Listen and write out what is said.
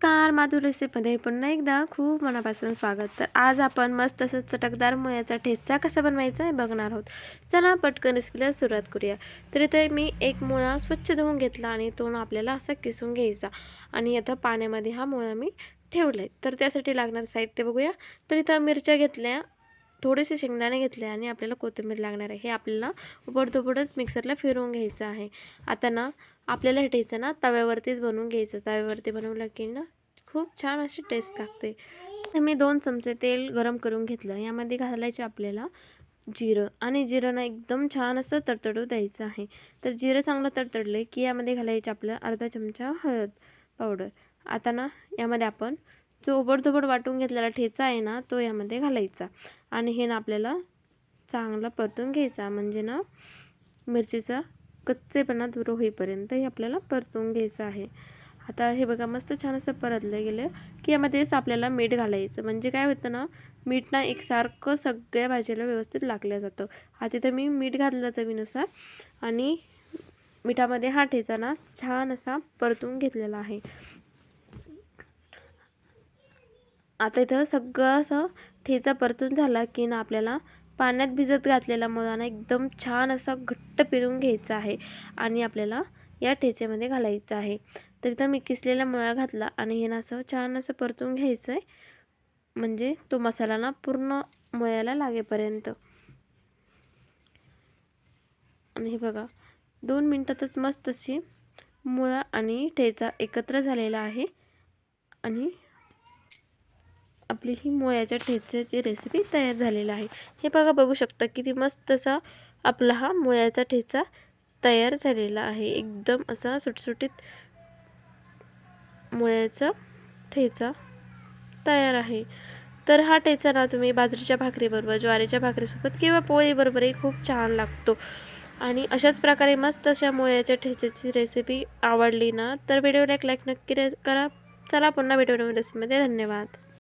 Car माधुर रेसिपीमध्ये पुन्हा एकदा खूप मनापासून स्वागत. तर आज आपण मस्त असं चटकदार मुळ्याचा ठेचा कसा बनवायचा आहे बघणार आहोत. चला पटकन रेसिपीला सुरुवात करूया. तर इथे मी एक मुळा स्वच्छ धुवून घेतला आणि तो आपल्याला असा किसून घ्यायचा. आणि आता पाण्यामध्ये हा मुळा मी ठेवला आहे तर त्यासाठी लागणारं साहित्य बघूया. तर इथं मिरच्या घेतल्या थोडेसे शेंगदाणे घेतले आणि आपल्याला कोथिंबीर लागणार आहे. हे आपल्याला उबडधोबडच मिक्सरला फिरवून घ्यायचं आहे. आता ना आपल्याला हे ठेचं ना तव्यावरतीच बनवून घ्यायचं. तव्यावरती बनवलं की ना खूप छान अशी टेस्ट लागते. तर मी दोन चमचे तेल गरम करून घेतलं. यामध्ये घालायचे आपल्याला जिरं. आणि जिरं ना एकदम छान असं तडतडू द्यायचं आहे. तर जिरं चांगलं तडतडलं की यामध्ये घालायचे आपल्याला अर्धा चमचा हळद पावडर आता ना यामध्ये आपण जो ओबडधोबड वाटून घेतलेला ठेचा आहे ना तो यामध्ये घालायचा. आणि हे ना आपल्याला चांगला परतून घ्यायचा. म्हणजे ना मिरचीचा कच्चेपणा दूर होईपर्यंत हे आपल्याला परतून घ्यायचं आहे. आता हे बघा मस्त छान असं परतलं गेलं की यामध्येच आपल्याला मीठ घालायचं. म्हणजे काय होतं ना मीठ ना एकसारखं सगळ्या भाजीला व्यवस्थित लागलं जातं. आता तिथं मी मीठ घातलं चवीनुसार आणि मिठामध्ये हा ठेचा ना छान असा परतून घेतलेला आहे. आता इथं सगळं असं ठेचा परतून झाला की ना आपल्याला पाण्यात भिजत घातलेला मुलांना एकदम छान असा घट्ट पिळून घ्यायचा आहे आणि आपल्याला या ठेच्यामध्ये घालायचं आहे. तर इथं मी किसलेला मुळा घातला आणि हे ना असं छान असं परतून घ्यायचं आहे म्हणजे तो मसाला ना पूर्ण मुळ्याला लागेपर्यंत. आणि हे बघा दोन मिनटातच मस्त अशी मुळा आणि ठेचा एकत्र झालेला आहे. आणि आपली ही मोयाच्या ठेच्याची रेसिपी तयार झालेली आहे. हे बघा बघू शकता किती मस्त असा आपला हा मोयाचा ठेचा तयार झालेला आहे. एकदम असा सुटसुटीत मुळ्याचा ठेचा तयार आहे. तर हा ठेचा ना तुम्ही बाजरीच्या भाकरीबरोबर ज्वारीच्या भाकरीसोबत किंवा पोळीबरोबरही खूप छान लागतो. आणि अशाच प्रकारे मस्त अशा मुळ्याच्या ठेच्याची रेसिपी आवडली ना तर व्हिडिओला एक लाईक नक्की करा. चला पुन्हा व्हिडिओ रेसिपीमध्ये धन्यवाद.